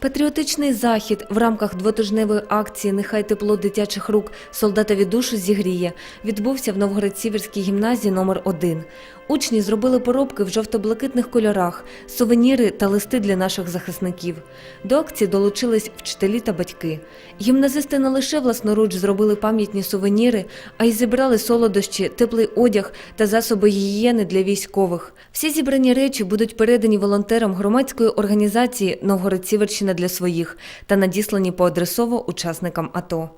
Патріотичний захід в рамках двотижневої акції Нехай тепло дитячих рук солдатові душу зігріє відбувся в Новгород-Сіверській гімназії номер 1 Учні зробили поробки в жовто-блакитних кольорах, сувеніри та листи для наших захисників. До акції долучились вчителі та батьки. Гімназисти не лише власноруч зробили пам'ятні сувеніри, а й зібрали солодощі, теплий одяг та засоби гігієни для військових. Всі зібрані речі будуть передані волонтерам громадської організації Новгород-Сіверщина для своїх та надіслані поадресово учасникам АТО.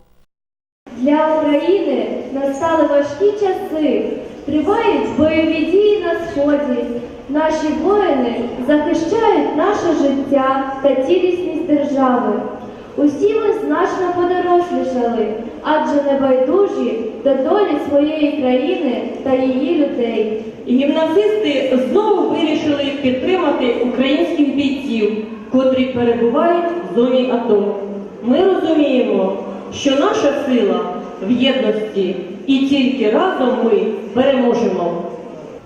Для України настали важкі часи. Тривають бойові дії на сході. Наші воїни захищають наше життя та цілісність держави. Усі ми значно подорослішали, адже небайдужі до долі своєї країни та її людей. Гімназисти знову вирішили підтримати українських бійців, перебувають в зоні АТО. Ми розуміємо, що наша сила в єдності, і тільки разом ми переможемо.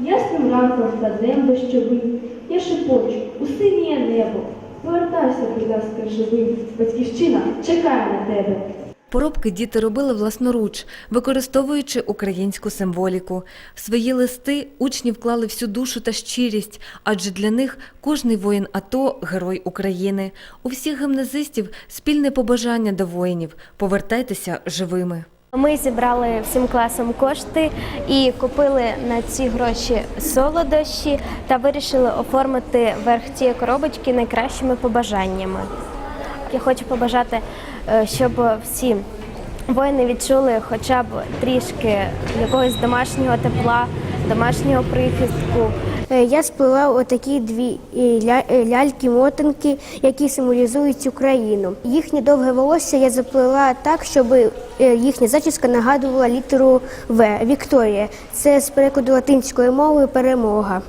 Ясним ранком та днем дощовим я шепочу у синє небо. Повертайся, будь ласка, живим. Батьківщина чекає на тебе. Поробки діти робили власноруч, використовуючи українську символіку. В свої листи учні вклали всю душу та щирість, адже для них кожний воїн АТО герой України. У всіх гімназистів спільне побажання до воїнів повертайтеся живими. Ми зібрали всім класом кошти і купили на ці гроші солодощі та вирішили оформити верх цієї коробочки найкращими побажаннями. Я хочу побажати, щоб всі воїни відчули хоча б трішки якогось домашнього тепла, домашнього прихистку. Е, Я сплела отакі дві е, ля- е, ляльки-мотанки, які символізують Україну. Їхнє довге волосся я заплела так, щоб е, їхня зачіска нагадувала літеру В Вікторія. Це з перекладу латинської мови перемога.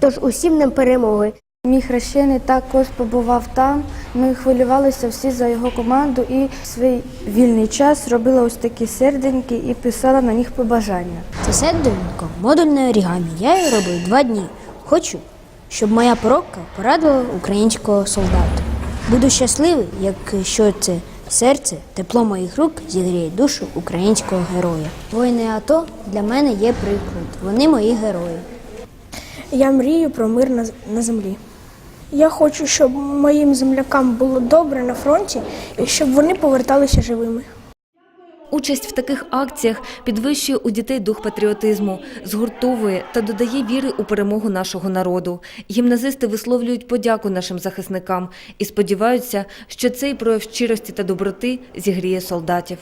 Тож усім нам перемоги. Мій хрещений також побував там. Ми хвилювалися всі за його команду і в свій вільний час робила ось такі серденьки і писала на них побажання. Це серденько модульне орігамі. Я її робив два дні. Хочу, щоб моя поробка порадувала українського солдата. Буду щасливий, якщо це серце, тепло моїх рук зігріє душу українського героя. Воїни АТО для мене є приклад. Вони мої герої. Я мрію про мир на землі. Я хочу, щоб моїм землякам було добре на фронті і щоб вони поверталися живими. Участь в таких акціях підвищує у дітей дух патріотизму, згуртовує та додає віри у перемогу нашого народу. Гімназисти висловлюють подяку нашим захисникам і сподіваються, що цей прояв щирості та доброти зігріє солдатів.